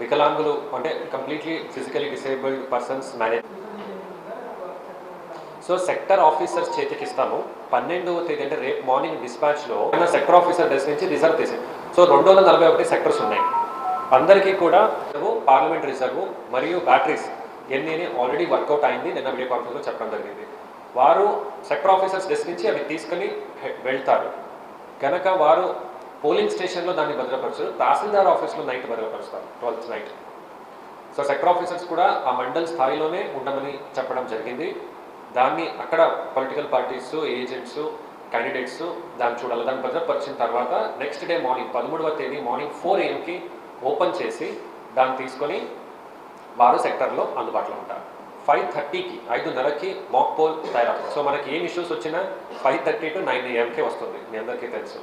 వికలాంగులు అంటే completely physically disabled persons manage so sector officers చేతికి ఇస్తాము పన్నెండవ తేదీ అంటే రేపు మార్నింగ్ డిస్పాచ్లో సెక్టర్ ఆఫీసర్ డెస్క్ నుంచి రిజర్వ్ తీసాం సో రెండు వందల నలభై ఒకటి సెక్టర్స్ ఉన్నాయి. అందరికీ కూడా పార్లమెంట్ రిజర్వ్ మరియు బ్యాటరీస్ ఎన్ని ఆల్రెడీ వర్కౌట్ అయింది నిన్న వీడియో కాన్ఫరెన్స్లో చెప్పడం జరిగింది. వారు సెక్టర్ ఆఫీసర్స్ డెస్క్ నుంచి అవి తీసుకుని వెళ్తారు. కనుక వారు పోలింగ్ స్టేషన్లో దాన్ని భద్రపరచరు తహసీల్దార్ ఆఫీస్లో నైట్ భద్రపరుస్తారు twelfth night. So sector officers కూడా ఆ మండల్ స్థాయిలోనే ఉండమని చెప్పడం జరిగింది. దాన్ని అక్కడ పొలిటికల్ పార్టీస్ ఏజెంట్స్ క్యాండిడేట్స్ దాన్ని చూడాలి. దాన్ని భద్రపరిచిన తర్వాత నెక్స్ట్ డే మార్నింగ్ పదమూడవ తేదీ మార్నింగ్ ఫోర్ ఏఎంకి ఓపెన్ చేసి దాన్ని తీసుకొని వారు సెక్టర్లో అందుబాటులో ఉంటారు. ఫైవ్ థర్టీకి ఐదున్నరకి మాక్ పోల్ తయారవుతుంది. సో మనకి ఏం ఇష్యూస్ వచ్చినా ఫైవ్ థర్టీ టు నైన్ ఏఎంకే వస్తుంది. మీ అందరికీ తెలుసు.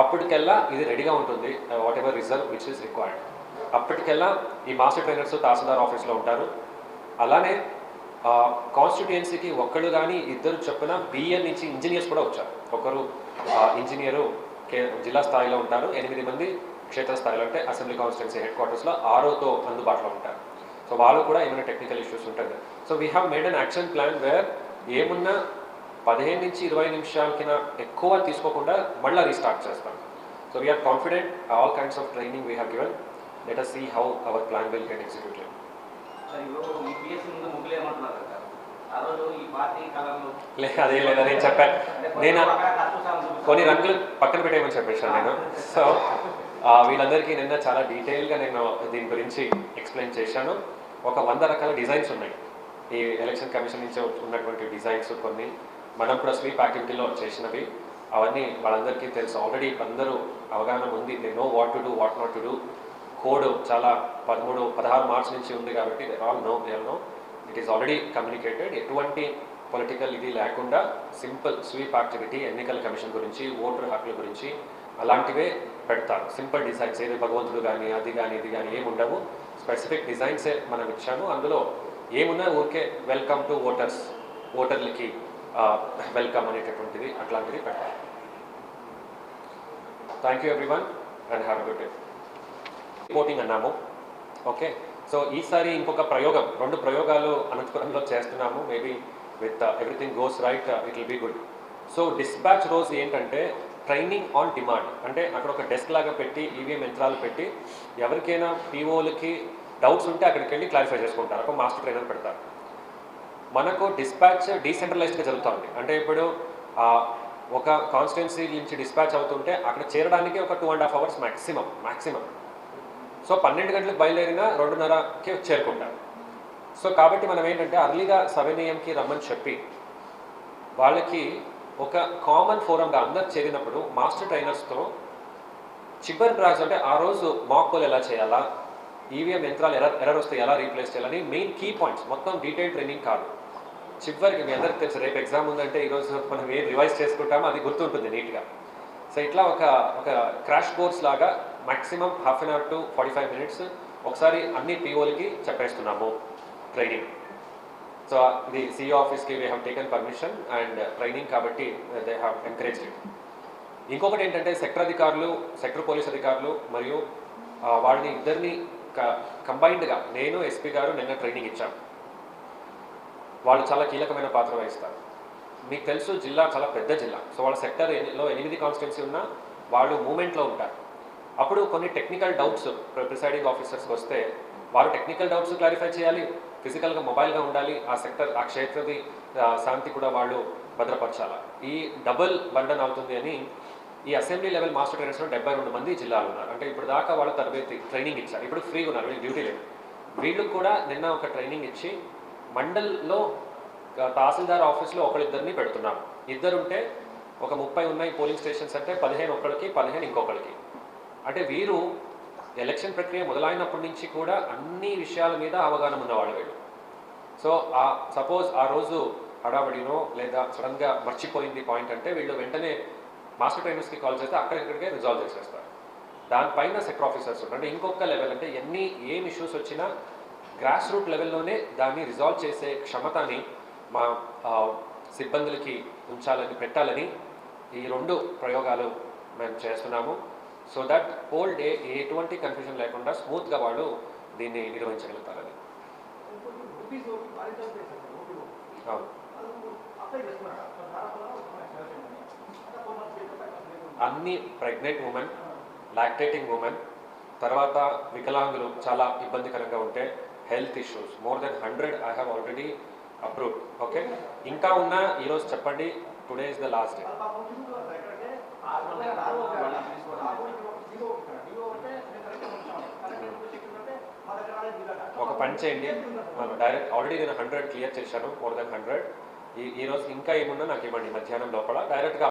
అప్పటికెల్లా ఇది రెడీగా ఉంటుంది whatever reserve which is required అప్పటికెల్లా ఈ మాస్టర్ ట్రైనర్స్ తహసీల్దార్ ఆఫీస్లో ఉంటారు. అలానే కాన్స్టిట్యుయెన్సీకి ఒక్కళ్ళు కానీ ఇద్దరు చొప్పున బిఎన్ నుంచి ఇంజనీర్స్ కూడా వచ్చారు. ఒకరు ఇంజనీరు కే జిల్లా స్థాయిలో ఉంటారు. ఎనిమిది మంది క్షేత్ర స్థాయిలో అంటే అసెంబ్లీ కాన్స్టిట్యున్సీ హెడ్ క్వార్టర్స్లో ఆరోతో అందుబాటులో ఉంటారు. సో వాళ్ళు కూడా ఏమైనా టెక్నికల్ ఇష్యూస్ ఉంటుంది so we have made an action plan where ఏమున్నా పదిహేను నుంచి ఇరవై నిమిషాలకిన ఎక్కువ తీసుకోకుండా మళ్ళీ రీస్టార్ట్ చేస్తాం. So we are confident all kinds of training we have given let us see how our plan will get executed కదా? అదే లేదా నేను చెప్పాను నేను. కొన్ని రంగులు పక్కన పెట్టేయమని చెప్పేసాను నేను. సో వీళ్ళందరికీ నిన్న చాలా డీటెయిల్గా నేను దీని గురించి ఎక్స్ప్లెయిన్ చేశాను. ఒక వంద రకాల డిజైన్స్ ఉన్నాయి. ఈ ఎలక్షన్ కమిషన్ నుంచి ఉన్నటువంటి డిజైన్స్ కొన్ని మనం కూడా స్వీప్ యాక్టివిటీలో చేసినవి. అవన్నీ వాళ్ళందరికీ తెలుసు. ఆల్రెడీ అందరూ అవగాహన ఉంది. They know what to do what not to do code చాలా పదమూడు పదహారు మార్చ్ నుంచి ఉంది కాబట్టి they all know they know it is already communicated ఎటువంటి పొలిటికల్ ఇది లేకుండా సింపుల్ స్వీప్ యాక్టివిటీ ఎన్నికల కమిషన్ గురించి ఓటర్ హక్కుల గురించి అలాంటివే పెడతారు. సింపుల్ డిజైన్స్ ఏది భగవంతుడు కానీ అది కానీ ఇది కానీ ఏముండవు స్పెసిఫిక్ డిజైన్సే మనం ఇచ్చాము. అందులో ఏమున్నా ఊరికే వెల్కమ్ టు ఓటర్స్ ఓటర్లకి వెల్కమ్ అనేటటువంటిది అట్లాంటిది పెట్టాలి. Thank you everyone and have good day reporting అన్నాము. ఓకే సో ఈసారి ఇంకొక ప్రయోగం రెండు ప్రయోగాలు అనంతపురంలో చేస్తున్నాము. Maybe with everything goes right it will be good so dispatch రోజు ఏంటంటే ట్రైనింగ్ ఆన్ డిమాండ్ అంటే అక్కడ ఒక డెస్క్ లాగా పెట్టి ఈవీఎం యంత్రాలు పెట్టి ఎవరికైనా పీఓలకి డౌట్స్ ఉంటే అక్కడికి వెళ్ళి క్లారిఫై చేసుకుంటారు. ఒక మాస్టర్ ట్రైనర్ పెడతారు. మనకు డిస్పాచ్ డీసెంట్రలైజ్డ్గా జరుగుతుంది అంటే ఇప్పుడు ఒక కాన్స్టిట్యున్సీ నుంచి డిస్పాచ్ అవుతుంటే అక్కడ చేరడానికి ఒక two and half hours maximum maximum so పన్నెండు గంటలకు బయలుదేరినా రెండున్నరకి చేరుకుంటారు. సో కాబట్టి మనం ఏంటంటే అర్లీగా సెవెన్ ఏఎంకి రమ్మని చెప్పి వాళ్ళకి ఒక కామన్ ఫోరంగా అందరు చేరినప్పుడు మాస్టర్ ట్రైనర్స్తో చివరి బ్రాంచ్ అంటే ఆ రోజు మాక్ పోల్ ఎలా చేయాలా ఈవీఎం యంత్రాలు ఎర్ర ఎర్రర్ వస్తే ఎలా రీప్లేస్ చేయాలని మెయిన్ కీ పాయింట్స్ మొత్తం డీటెయిల్ ట్రైనింగ్ కాదు. చివరికి మీ అందరికి తెలుసు రేపు ఎగ్జామ్ ఉందంటే ఈరోజు మనం ఏం రివైజ్ చేసుకుంటామో అది గుర్తుంటుంది నీట్గా సో ఇట్లా ఒక ఒక క్రాష్ కోర్స్ లాగా maximum half an hour to forty five minutes ఒకసారి అన్ని పీఓలకి చెప్పేస్తున్నాము ట్రైనింగ్ సో ఇది సిఇ ఆఫీస్కి we have taken permission and training కాబట్టి దే హ్యావ్ ఎంకరేజ్డ్ ఇట్ ఇంకొకటి ఏంటంటే సెక్టర్ అధికారులు సెక్టర్ పోలీస్ అధికారులు మరియు వాళ్ళని ఇద్దరిని కంబైన్డ్గా నేను ఎస్పీ గారు నిన్న ట్రైనింగ్ ఇచ్చాం. వాళ్ళు చాలా కీలకమైన పాత్ర వహిస్తారు. మీకు తెలుసు జిల్లా చాలా పెద్ద జిల్లా. సో వాళ్ళ సెక్టర్లో ఎనిమిది కాన్స్టిట్యున్సీ ఉన్నా వాళ్ళు మూమెంట్లో ఉంటారు. అప్పుడు కొన్ని టెక్నికల్ డౌట్స్ ప్రిసైడింగ్ ఆఫీసర్స్కి వస్తే వారు టెక్నికల్ డౌట్స్ క్లారిఫై చేయాలి ఫిజికల్గా మొబైల్గా ఉండాలి ఆ సెక్టర్ ఆ క్షేత్రది శాంతి కూడా వాళ్ళు భద్రపరచాల. ఈ డబుల్ బండన్ అవుతుంది అని ఈ అసెంబ్లీ లెవెల్ మాస్టర్ ట్రైనర్స్లో డెబ్బై రెండు మంది జిల్లాలు ఉన్నారు. అంటే ఇప్పుడు దాకా వాళ్ళు తరబేతి ట్రైనింగ్ ఇచ్చారు. ఇప్పుడు ఫ్రీగా ఉన్నారు వీళ్ళు డ్యూటీ లేదు. వీళ్ళకి కూడా నిన్న ఒక ట్రైనింగ్ ఇచ్చి మండల్లో తహసీల్దార్ ఆఫీస్లో ఒకరిద్దరిని పెడుతున్నాం. ఇద్దరుంటే ఒక ముప్పై ఉన్నాయి పోలింగ్ స్టేషన్స్ అంటే పదిహేను ఒకరికి పదిహేను ఇంకొకరికి అంటే వీరు ఎలక్షన్ ప్రక్రియ మొదలైనప్పటి నుంచి కూడా అన్ని విషయాల మీద అవగాహన ఉన్నవాళ్ళు వీళ్ళు. సో ఆ సపోజ్ ఆ రోజు హడాబడినో లేదా సడన్గా మర్చిపోయింది పాయింట్ అంటే వీళ్ళు వెంటనే మాస్టర్ ట్రైనర్స్కి కాల్ చేస్తే అక్కడిక్కడికే రిజాల్వ్ చేసేస్తారు. దానిపైన సెక్టర్ ఆఫీసర్స్ ఉంటారు అంటే ఇంకొక లెవెల్ అంటే ఎన్ని ఏం ఇష్యూస్ వచ్చినా గ్రాస్ రూట్ లెవెల్లోనే దాన్ని రిజాల్వ్ చేసే క్షమతని మా సిబ్బందులకి ఉంచాలని పెట్టాలని ఈ రెండు ప్రయోగాలు మేము చేస్తున్నాము. సో దట్ హోల్ డే ఎటువంటి కన్ఫ్యూజన్ లేకుండా స్మూత్గా వాళ్ళు దీన్ని నిర్వహించగలుగుతారని. అన్ని ప్రెగ్నెంట్ ఉమెన్ లాక్టేటింగ్ ఉమెన్ తర్వాత వికలాంగులు చాలా ఇబ్బందికరంగా ఉంటే health issues. More than hundred I have already approve okay? ఇంకా ఉన్న ఈరోజు చెప్పండి. Today is the last day. ఒక పని చేయండి. డైరెక్ట్ ఆల్రెడీ నేను హండ్రెడ్ క్లియర్ చేశాను. More than hundred. ఈ ఈరోజు ఇంకా ఏమున్నా నాకు ఇవ్వండి. మధ్యాహ్నం లోపల. డైరెక్ట్గా